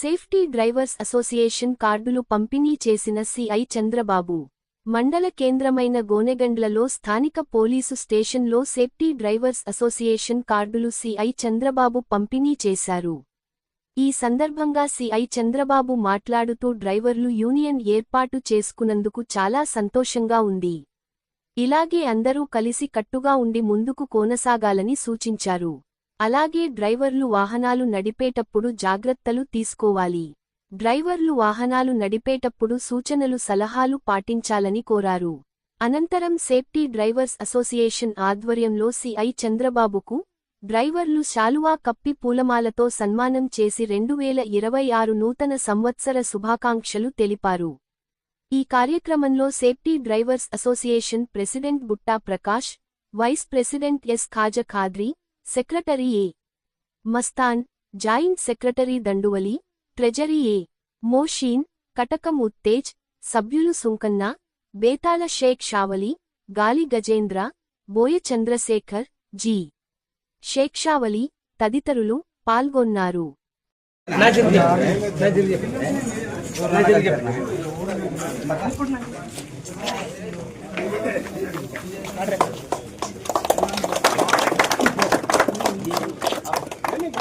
Safety drivers association కార్డులు పంపిణీ చేసిన సిఐ చంద్రబాబు. మండల కేంద్రమైన గోనెగండ్లలో స్థానిక పోలీసు స్టేషన్లో సేఫ్టీ డ్రైవర్స్ అసోసియేషన్ కార్డులు సిఐ చంద్రబాబు పంపిణీ చేశారు. ఈ సందర్భంగా సిఐ చంద్రబాబు మాట్లాడుతూ డ్రైవర్లు యూనియన్ ఏర్పాటు చేసుకున్నందుకు చాలా సంతోషంగా ఉంది. ఇలాగే అందరూ కలిసి కట్టుగా ఉండి ముందుకు కొనసాగాలని సూచించారు. అలాగే డ్రైవర్లు వాహనాలు నడిపేటప్పుడు జాగ్రత్తలు తీసుకోవాలి. డ్రైవర్లు వాహనాలు నడిపేటప్పుడు సూచనలు సలహాలు పాటించాలని కోరారు. అనంతరం సేఫ్టీ డ్రైవర్స్ అసోసియేషన్ ఆధ్వర్యంలో సిఐ చంద్రబాబుకు డ్రైవర్లు శాలువా కప్పి పూలమాలతో సన్మానం చేసి రెండువేల ఇరవై ఆరు నూతన సంవత్సర శుభాకాంక్షలు తెలిపారు. ఈ కార్యక్రమంలో safety drivers association president Butta Prakash vice president S Khaja Khadri secretary A. Mastan joint secretary Danduvali treasury A. Moshin Katakam Uttej సభ్యులు సుంకన్న బేతాల షేక్ షావలి గాలి గజేంద్ర బోయ చంద్రశేఖర్ జి. షేక్షావలి తదితరులు పాల్గొన్నారు.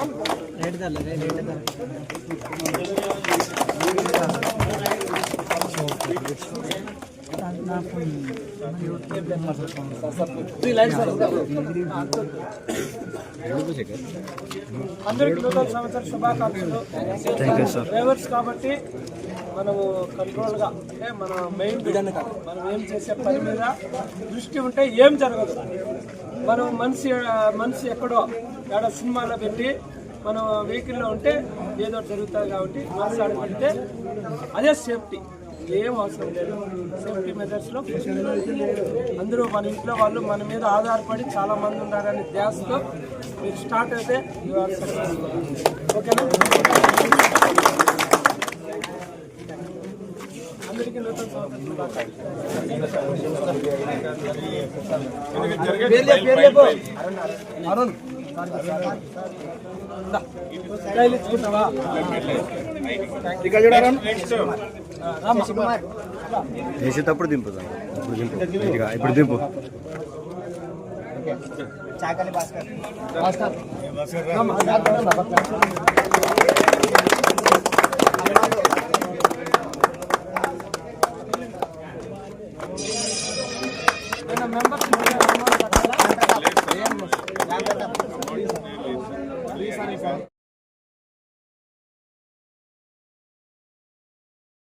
रेट झालं रेट झालं. అందరికి నూతన సంవత్సర శుభాకాంక్షలు డ్రైవర్స్ కాబట్టి మనము కంట్రోల్గా అంటే మన మెయిన్ మనం ఏం చేసే పని మీద దృష్టి ఉంటే ఏం జరగదు. మనం మనిషి మనిషి ఎక్కడో ఏడ సినిమాలో పెట్టి మనం వెహికల్లో ఉంటే ఏదో జరుగుతుంది కాబట్టి మనసు అదే సేఫ్టీ. ఏం అవసరం లేదు. సేఫ్టీ మెజర్స్లో అందరూ మన ఇంట్లో వాళ్ళు మన మీద ఆధారపడి చాలా మంది ఉన్నారనే ధ్యాసతో మీరు స్టార్ట్ అయితే. ఓకేనా అందరికీ నూతన సంవత్సరం శుభాకాంక్షలు. దా. స్టైల్ ఇచ్చుకుంటావా ఆ, రామ్మా. వేసేటప్పుడు దింపుదాం ఇప్పుడు దింపు గట్టిగా ఇప్పుడు దింపు ఏమైనా members ఉన్నారా? Thanks, man.